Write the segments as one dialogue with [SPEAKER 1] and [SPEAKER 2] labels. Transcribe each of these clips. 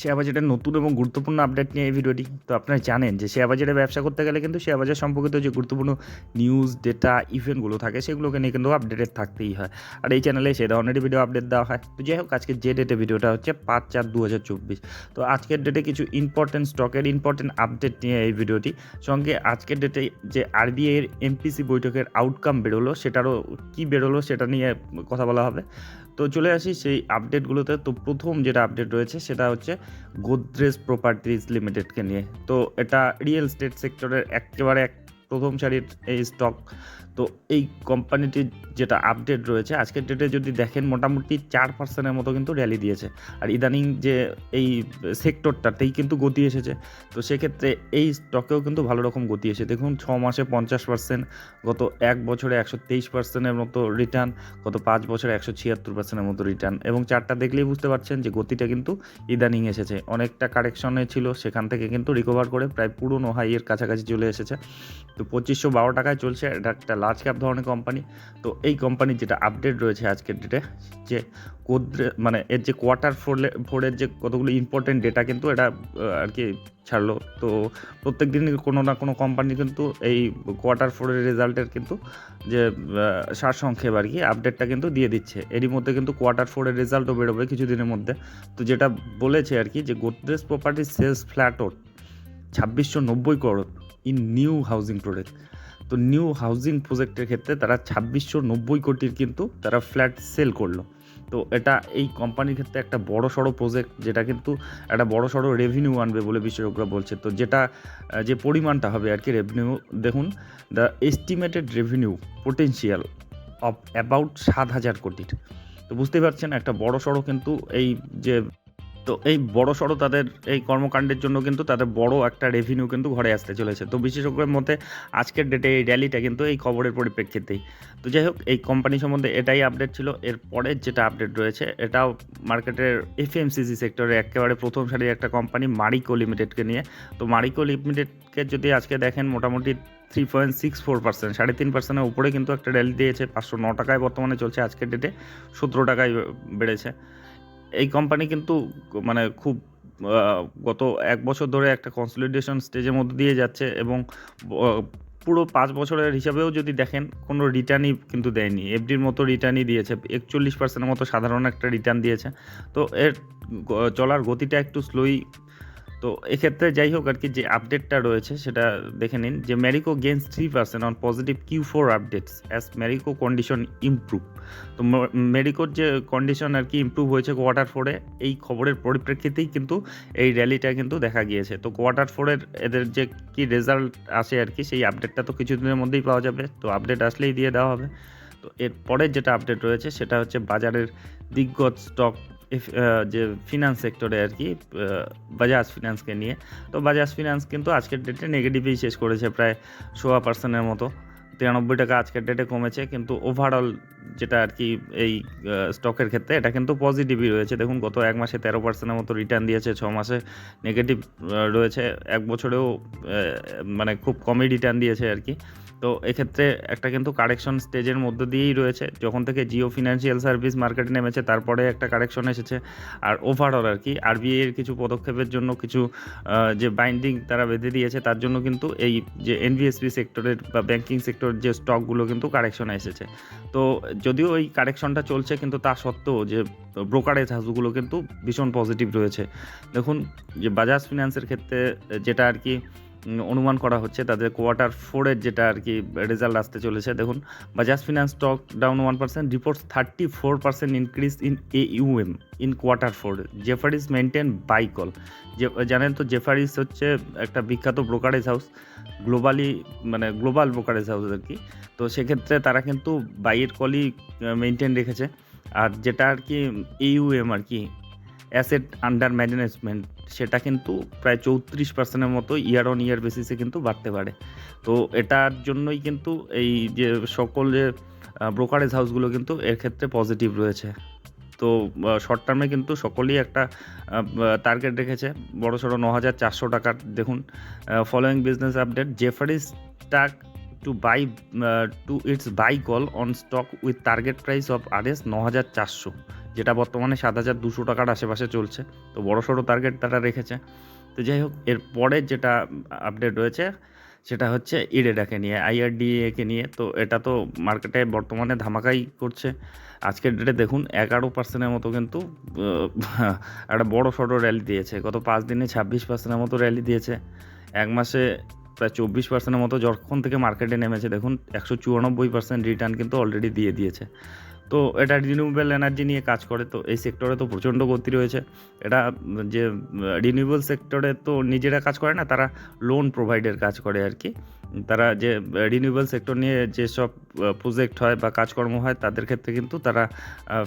[SPEAKER 1] Share বাজারের নতুন এবং গুরুত্বপূর্ণ আপডেট নিয়ে এই ভিডিওটি তো আপনারা জানেন যে শেয়ার বাজারে ব্যবসা করতে গেলে কিন্তু শেয়ার বাজার সম্পর্কিত যে গুরুত্বপূর্ণ নিউজ ডেটা ইভেন্টগুলো থাকে, সেগুলোকে নিয়ে কিন্তু আপডেটেড থাকতেই হয়। আর এই চ্যানেলে সেই ধরনেরই ভিডিও আপডেট দেওয়া হয়। তো যাই হোক আজকে যে ডেটে ভিডিওটা হচ্ছে পাঁচ চার দু হাজার চব্বিশ। তো আজকের ডেটে কিছু ইম্পর্টেন্ট স্টকের ইম্পর্টেন্ট আপডেট নিয়ে এই ভিডিওটি। সঙ্গে আজকের ডেটে যে আরবিআই এর এমপিসি বৈঠকের আউটকাম বেরোলো, সেটারও কী বেরোলো, সেটা নিয়ে কথা বলা হবে। তো চলে আসি সেই আপডেটগুলোতে তো প্রথম যেটা আপডেট রয়েছে সেটা হচ্ছে গোদরেজ প্রপার্টিজ লিমিটেডকে নিয়ে। তো এটা রিয়েল স্টেট সেক্টরের একেবারে এক প্রথম সারির এই স্টক তো এই কোম্পানিটির যেটা আপডেট রয়েছে, আজকের ডেটে যদি দেখেন, মোটামুটি চার পার্সেন্টের মতো কিন্তু র্যালি দিয়েছে। আর ইদানিং যে এই সেক্টরটাতেই কিন্তু গতি এসেছে। তো সেক্ষেত্রে এই স্টকেও কিন্তু ভালো রকম গতি এসে দেখুন, ছ মাসে পঞ্চাশ পার্সেন্ট গত এক বছরে একশো তেইশ পার্সেন্টের মতো রিটার্ন গত পাঁচ বছরে একশো ছিয়াত্তর পার্সেন্টের মতো রিটার্ন এবং চারটা দেখলেই বুঝতে পারছেন যে গতিটা কিন্তু ইদানিং এসেছে। অনেকটা কারেকশনে ছিল, সেখান থেকে কিন্তু রিকভার করে প্রায় পুরনো হাইয়ের কাছাকাছি চলে এসেছে। তো পঁচিশশো বারো টাকায় চলছে, এটা একটা লার্জ ক্যাপ ধরনের কোম্পানি তো এই কোম্পানির যেটা আপডেট রয়েছে আজকের ডেটে যে কোদ্রে মানে এর যে কোয়ার্টার ফোরে ফোরের যে কতগুলো ইম্পর্টেন্ট ডেটা কিন্তু এটা আর কি ছাড়লো। তো প্রত্যেক দিন কোনো না কোনো কোম্পানি কিন্তু এই কোয়ার্টার ফোরের রেজাল্টের কিন্তু যে সারসংক্ষেপ আর কি আপডেটটা কিন্তু দিয়ে দিচ্ছে। এরই মধ্যে কিন্তু কোয়ার্টার ফোরের রেজাল্টও বেরোবে কিছুদিনের মধ্যে। তো যেটা বলেছে আর কি যে গোদরেজ প্রপার্টি সেলস ফ্ল্যাটর ছাব্বিশশো নব্বই crore in new housing project তো নিউ হাউজিং প্রজেক্টের ক্ষেত্রে তারা ছাব্বিশশো নব্বই কোটির কিন্তু তারা ফ্ল্যাট সেল করল। তো এটা এই কোম্পানির ক্ষেত্রে একটা বড় সড়ো প্রজেক্ট যেটা কিন্তু একটা বড় সড়ো রেভিনিউ আনবে বলে বিশেষজ্ঞরা বলছে। তো যেটা যে পরিমাণটা হবে আর কি রেভিনিউ দেখুন the estimated revenue potential of about সাত হাজার কোটির। তো বুঝতেই পারছেন, একটা বড় সড়ো কিন্তু এই যে তো এই বড় সড়ো তাদের এই কর্মকাণ্ডের জন্য কিন্তু তাদের বড় একটা রেভিনিউ কিন্তু ঘরে আসতে চলেছে। তো বিশেষজ্ঞের মধ্যে আজকের ডেটে এই র্যালিটা কিন্তু এই খবরের পরিপ্রেক্ষিতেই। তো যাই হোক, এই কোম্পানি সম্বন্ধে এটাই আপডেট ছিল। এর পরের যেটা আপডেট রয়েছে, এটাও মার্কেটের এফএমসিসি সেক্টরে একেবারে প্রথম সারির একটা কোম্পানি মারিকো লিমিটেডকে নিয়ে। তো মারিকো লিমিটেডকে যদি আজকে দেখেন, মোটামুটি three point six four percent সাড়ে তিন পার্সেন্টের উপরে কিন্তু একটা র্যালি দিয়েছে। পাঁচশো ন টাকায় বর্তমানে চলছে আজকের ডেটে সতেরো টাকায় বেড়েছে। এই কোম্পানি কিন্তু মানে খুব গত এক বছর ধরে একটা কনসলিডেশন স্টেজের মধ্যে দিয়ে যাচ্ছে এবং পুরো পাঁচ বছরের হিসাবেও যদি দেখেন কোনো রিটার্নই কিন্তু দেয়নি। এফডির মতো রিটার্নই দিয়েছে, একচল্লিশ পার্সেন্টের মতো সাধারণ একটা রিটার্ন দিয়েছে। তো এর চলার গতিটা একটু স্লোই তো এক্ষেত্রে যাই হোক আর কি যে আপডেটটা রয়েছে সেটা দেখে নিন যে Marico gains three percent on positive Q four updates as Marico condition improve তো মেরিকোর যে কন্ডিশন আর কি ইমপ্রুভ হয়েছে কোয়ার্টার ফোরে এই খবরের পরিপ্রেক্ষিতেই কিন্তু এই র্যালিটা কিন্তু দেখা গিয়েছে। তো কোয়ার্টার ফোরের এদের যে কি রেজাল্ট আসে আর কি সেই আপডেটটা তো কিছুদিনের মধ্যেই পাওয়া যাবে। তো আপডেট আসলেই দিয়ে দেওয়া হবে। তো এর পরের যেটা আপডেট রয়েছে সেটা হচ্ছে বাজারের দিগ্গজ স্টক যে ফিনান্স সেক্টরে আর কি বাজাজ ফিনান্সকে নিয়ে। তো বাজাজ ফিনান্স কিন্তু আজকের ডেটে নেগেটিভই শেষ করেছে, প্রায় সোয়া পার্সেন্টের মতো। তিরানব্বই টাকা আজকের ডেটে কমেছে, কিন্তু ওভারঅল যেটা আর কি এই স্টকের ক্ষেত্রে, এটা কিন্তু পজিটিভই রয়েছে। দেখুন, গত এক মাসে তেরো পার্সেন্টের মতো রিটার্ন দিয়েছে, ছ মাসে নেগেটিভ রয়েছে। এক বছরেও মানে খুব কমই রিটার্ন দিয়েছে আর কি। তো এক্ষেত্রে একটা কিন্তু কারেকশন স্টেজের মধ্য দিয়েই রয়েছে। যখন থেকে জিও ফিনান্সিয়াল সার্ভিস মার্কেটে নেমেছে, তারপরে একটা কারেকশন এসেছে। আর ওভারঅল আর কি আরবিআই এর কিছু পদক্ষেপের জন্য কিছু যে বাইন্ডিং তারা বেঁধে দিয়েছে, তার জন্য কিন্তু এই যে এনবিএসপি সেক্টরের বা ব্যাঙ্কিং সেক্টরের যে স্টকগুলো কিন্তু কারেকশনে এসেছে। তো যদিও ওই কারেকশনটা চলছে, কিন্তু তা সত্ত্বেও যে ব্রোকারেজ হাউসগুলো কিন্তু ভীষণ পজিটিভ রয়েছে। দেখুন, যে বাজাজ ফিনান্সের ক্ষেত্রে যেটা আর কি অনুমান করা হচ্ছে তাদের কোয়ার্টার ফোরের যেটা আর কি রেজাল্ট আসতে চলেছে। দেখুন Bajaj finance stock down one percent reports thirty four percent increase in A UM in quarter four Jefferies maintain buy call যে জানেন তো জেফারিস হচ্ছে একটা বিখ্যাত ব্রোকারেজ হাউস গ্লোবালি মানে গ্লোবাল ব্রোকারেজ হাউস আর কি। তো সেক্ষেত্রে তারা কিন্তু বাইয়ের কলই মেনটেন রেখেছে। আর যেটা আর কি ইউএম আর কি অ্যাসেট আন্ডার ম্যানেজমেন্ট সেটা কিন্তু প্রায় চৌত্রিশ পার্সেন্টের মতো ইয়ার অন ইয়ার বেসিসে কিন্তু বাড়তে পারে। তো এটার জন্যই কিন্তু এই যে সকল যে ব্রোকারেজ হাউসগুলো কিন্তু এর ক্ষেত্রে পজিটিভ রয়েছে। তো শর্ট টার্মে কিন্তু সকলেই একটা টার্গেট রেখেছে। বড় সড়ো ন হাজার চারশো টাকার, দেখুন following business update Jefferies stock to buy to it's buy call on stock with target price of RS ন হাজার চারশো, যেটা বর্তমানে সাত হাজার দুশো টাকার আশেপাশে চলছে। তো বড় সড়ো টার্গেট তারা রেখেছে। তো যাই হোক, এর পরে যেটা আপডেট রয়েছে, সেটা হচ্ছে ইরেডাকে নিয়ে আইআরডিএকে নিয়ে। তো এটা তো মার্কেটে বর্তমানে ধামাকাই করছে। আজকের ডেটে দেখুন, এগারো পার্সেন্টের মতো কিন্তু একটা বড় সড়ো র্যালি দিয়েছে। গত পাঁচ দিনে ছাব্বিশ পার্সেন্টের মতো র্যালি দিয়েছে। এক মাসে প্রায় চব্বিশ পার্সেন্টের মতো যখন থেকে মার্কেটে নেমেছে, দেখুন একশো চুরানব্বই পার্সেন্ট রিটার্ন কিন্তু অলরেডি দিয়ে দিয়েছে। তো এটা রিনিউয়েবল এনার্জি নিয়ে কাজ করে, তো এই সেক্টরে তো প্রচণ্ড গতি রয়েছে। এটা যে রিনিউয়েবল সেক্টরে তো নিজেরা কাজ করে না, তারা লোন প্রোভাইডের কাজ করে আর কি। তারা যে রিনিউয়েবল সেক্টর নিয়ে যেসব প্রজেক্ট হয় বা কাজকর্ম হয়, তাদের ক্ষেত্রে কিন্তু তারা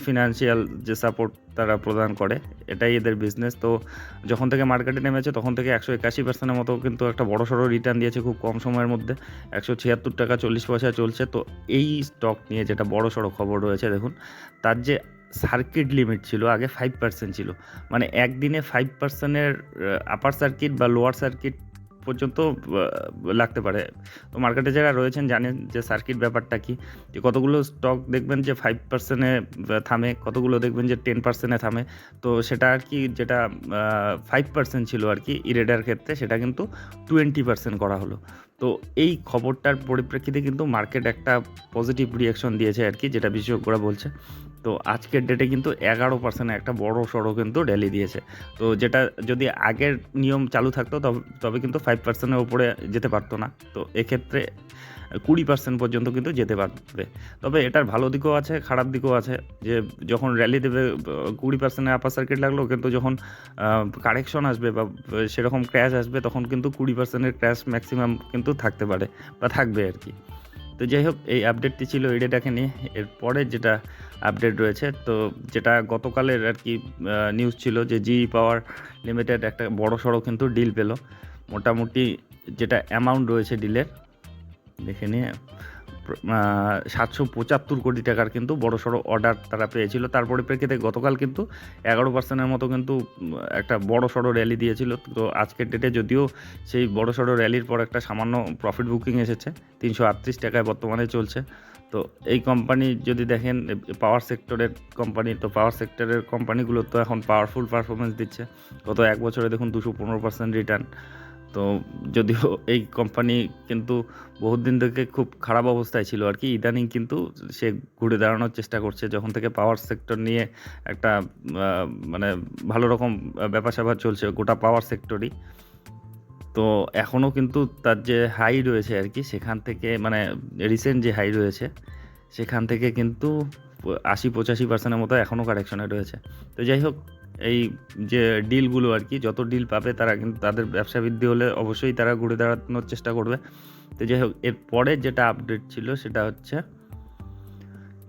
[SPEAKER 1] ফিনান্সিয়াল যে সাপোর্ট তারা প্রদান করে, এটাই এদের বিজনেস তো যখন থেকে মার্কেটে নেমেছে, তখন থেকে একশো একাশি পার্সেন্টের মতো কিন্তু একটা বড় সড়ো রিটার্ন দিয়েছে খুব কম সময়ের মধ্যে। একশো ছিয়াত্তর টাকা চল্লিশ পয়সা চলছে। তো এই স্টক নিয়ে যেটা বড় সড়ো খবর রয়েছে, দেখুন, তার যে সার্কিট লিমিট ছিল, আগে ফাইভ পার্সেন্ট ছিল। মানে একদিনে ফাইভ পার্সেন্টের আপার সার্কিট বা লোয়ার সার্কিট পর্যন্ত লাগতে পারে। তো মার্কেটে যারা রয়েছেন, জানেন যে সার্কিট ব্যাপারটা কি? যে কতগুলো স্টক দেখবেন যে ফাইভ পার্সেন্টে থামে, কতগুলো দেখবেন যে টেন পার্সেন্টে থামে। তো সেটা আর কি, যেটা ফাইভ পার্সেন্ট ছিল আর কি ইরেডার ক্ষেত্রে, সেটা কিন্তু টোয়েন্টি পার্সেন্ট করা হলো। তো এই খবরটার পরিপ্রেক্ষিতে কিন্তু মার্কেট একটা পজিটিভ রিয়াকশন দিয়েছে আর কি, যেটা বিশেষজ্ঞরা বলছে। তো আজকের ডেটে কিন্তু এগারো পার্সেন্ট একটা বড় সড়ো কিন্তু র্যালি দিয়েছে। তো যেটা যদি আগের নিয়ম চালু থাকতো তবে কিন্তু ফাইভ পার্সেন্টের ওপরে যেতে পারতো না। তো এক্ষেত্রে কুড়ি পার্সেন্ট পর্যন্ত কিন্তু যেতে পারবে। তবে এটার ভালো দিকও আছে, খারাপ দিকও আছে যে যখন র্যালি দেবে, কুড়ি পার্সেন্টের আপার সার্কিট লাগল, কিন্তু যখন কারেকশন আসবে বা সেরকম ক্র্যাশ আসবে, তখন কিন্তু কুড়ি পার্সেন্টের ক্র্যাশ ম্যাক্সিমাম কিন্তু থাকতে পারে বা থাকবে আর কি। তো যাই হোক, এই আপডেটটি ছিল, এই ডেটাকে নিয়ে। এরপরে যেটা আপডেট রয়েছে, তো যেটা গতকালের আর কি নিউজ ছিল যে জি পাওয়ার লিমিটেড একটা বড় সড়ো কিন্তু ডিল পেল। মোটামুটি যেটা অ্যামাউন্ট রয়েছে ডিলের দেখে নিয়ে সাতশো পঁচাত্তর কোটি টাকার কিন্তু বড় সড়ো অর্ডার তারা পেয়েছিল। তার পরিপ্রেক্ষিতে গতকাল কিন্তু এগারো পার্সেন্টের মতো কিন্তু একটা বড় সড়ো র্যালি দিয়েছিল। তো আজকের ডেটে যদিও সেই বড় সড়ো র্যালির পর একটা সামান্য প্রফিট বুকিং এসেছে, তিনশো আটত্রিশ টাকায় বর্তমানে চলছে। তো এই কোম্পানি যদি দেখেন পাওয়ার সেক্টরের কোম্পানি তো পাওয়ার সেক্টরের কোম্পানিগুলো তো এখন পাওয়ারফুল পারফরমেন্স দিচ্ছে। গত এক বছরে দেখুন দুশো পনেরো পার্সেন্ট রিটার্ন তো যদিও এই কোম্পানি কিন্তু বহুত দিন থেকে খুব খারাপ অবস্থায় ছিল আর কি। ইদানিং কিন্তু সে ঘুরে দাঁড়ানোর চেষ্টা করছে, যখন থেকে পাওয়ার সেক্টর নিয়ে একটা মানে ভালো রকম ব্যাপার স্যাপার চলছে, গোটা পাওয়ার সেক্টরই তো এখনও কিন্তু তার যে হাই রয়েছে আর কি, সেখান থেকে মানে রিসেন্ট যে হাই রয়েছে, সেখান থেকে কিন্তু আশি পঁচাশি পার্সেন্টের মতো এখনও কারেকশনে রয়েছে। তো যাই হোক এই যে ডিলগুলো আর কি, যত ডিল পাবে তারা কিন্তু তাদের ব্যবসা বৃদ্ধি হলে অবশ্যই তারা ঘুরে দাঁড়ানোর চেষ্টা করবে। তো যাই হোক, এর পরে যেটা আপডেট ছিল সেটা হচ্ছে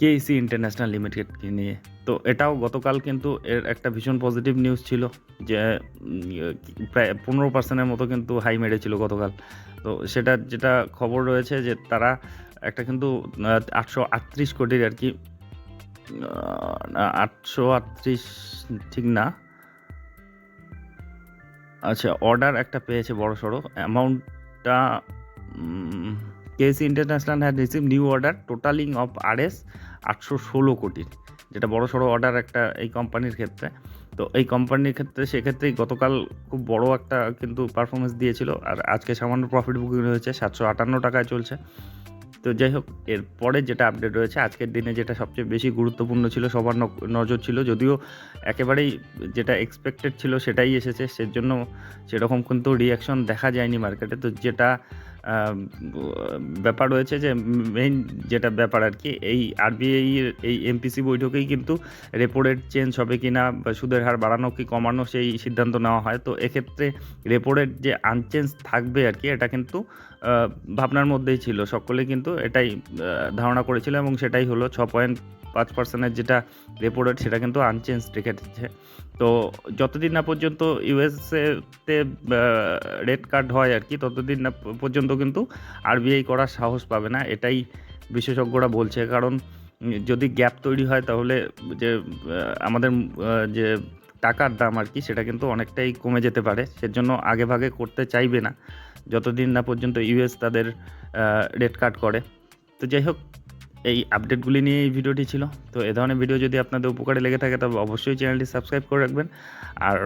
[SPEAKER 1] কেইসি ইন্টারন্যাশনাল লিমিটেডকে নিয়ে। তো এটাও গতকাল কিন্তু এর একটা ভীষণ পজিটিভ নিউজ ছিল যে প্রায় পনেরো পার্সেন্টের মতো কিন্তু হাই মেরেছিল গতকাল। তো সেটা যেটা খবর রয়েছে যে তারা একটা কিন্তু আটশো আটত্রিশ কোটির আর কি আটশো আটত্রিশ, ঠিক না? আচ্ছা অর্ডার একটা পেয়েছে বড় সড়ো। অ্যামাউন্টটা KC international had receive new order totaling of RS আটশো ষোলো কোটির যেটা বড় সড়ো অর্ডার একটা এই কোম্পানির ক্ষেত্রে। তো এই কোম্পানির ক্ষেত্রে সেক্ষেত্রেই গতকাল খুব বড় একটা কিন্তু পারফরমেন্স দিয়েছিল। আর আজকে সামান্য প্রফিট বুকিং হয়েছে সাতশো আটান্ন টাকায় চলছে। তো যাই হোক এরপরে যেটা আপডেট রয়েছে, আজকের দিনে যেটা সবচেয়ে বেশি গুরুত্বপূর্ণ ছিল, সবার নজর ছিল, যদিও একেবারেই যেটা এক্সপেক্টেড ছিল সেটাই এসেছে, সেজন্য সেরকম কিন্তু রিয়াকশন দেখা যায়নি মার্কেটে তো যেটা ব্যাপার রয়েছে যে মেইন যেটা ব্যাপার আর কি, এই আরবিআই এই এমপিসি বৈঠকেই কিন্তু রেপো রেট চেঞ্জ হবে কি না বা সুদের হার বাড়ানো কি কমানো সেই সিদ্ধান্ত নেওয়া হয়। তো এক্ষেত্রে রেপো রেট যে আনচেঞ্জ থাকবে আর কি, এটা কিন্তু ভাবনার মধ্যেই ছিল। সকলে কিন্তু এটাই ধারণা করেছিল এবং সেটাই হলো ছ পয়েন্ট পাঁচ পার্সেন্টের যেটা রেপো রেট সেটা কিন্তু আনচেঞ্জ রেখেছে তো যতদিন না পর্যন্ত ইউএসএতে রেড কার্ড হয় আর কি, ততদিন না পর্যন্ত কিন্তু আরবিআই করার সাহস পাবে না, এটাই বিশেষজ্ঞরা বলছে। কারণ যদি গ্যাপ তৈরি হয় তাহলে যে আমাদের যে টাকার দাম আর কি, সেটা কিন্তু অনেকটাই কমে যেতে পারে। সেজন্য আগে ভাগে করতে চাইবে না, যতদিন না পর্যন্ত ইউএস তাদের রেট কাট করে। তো যাই হোক এই আপডেটগুলি নিয়ে এই ভিডিওটি ছিল। তো এ ধরনের ভিডিও যদি আপনাদের উপকারে লেগে থাকে, তবে অবশ্যই চ্যানেলটি সাবস্ক্রাইব করে রাখবেন। আর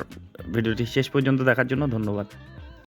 [SPEAKER 1] ভিডিওটি শেষ পর্যন্ত দেখার জন্য ধন্যবাদ।